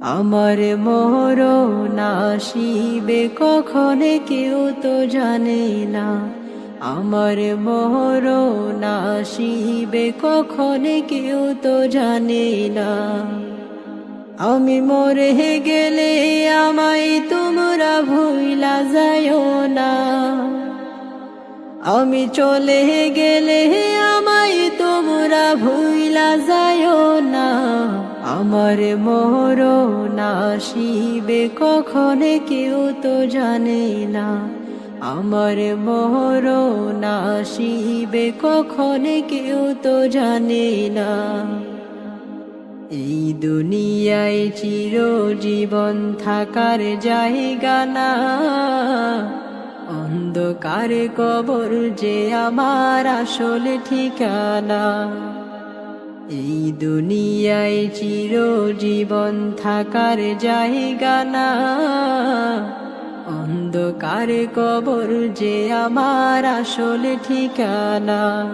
আমার মোহর নাসিবে কখনে কেউ তো জানে না। আমার মোহর নাসিবে কখনে কেউ তো জানে না। আমি মরে গেলে আমায় তোমরা ভুইলা যায়ও না। আমি চলে গেলে আমায় তোমরা ভুইলা যায়ও না। আমার মোহর নাসিবে কখনে কেউ তো জানে না। আমার মোহর নাসিবে কখনে কেউ তো জানে না। এই দুনিয়ায় চির জীবন থাকার জায়গা না। অন্ধকারে কবর যে আমার আসল ঠিকানা। এই দুনিয়ায় চির জীবন থাকার জায়গা না। অন্ধকারে কবর যে আমার আসলে ঠিকানা।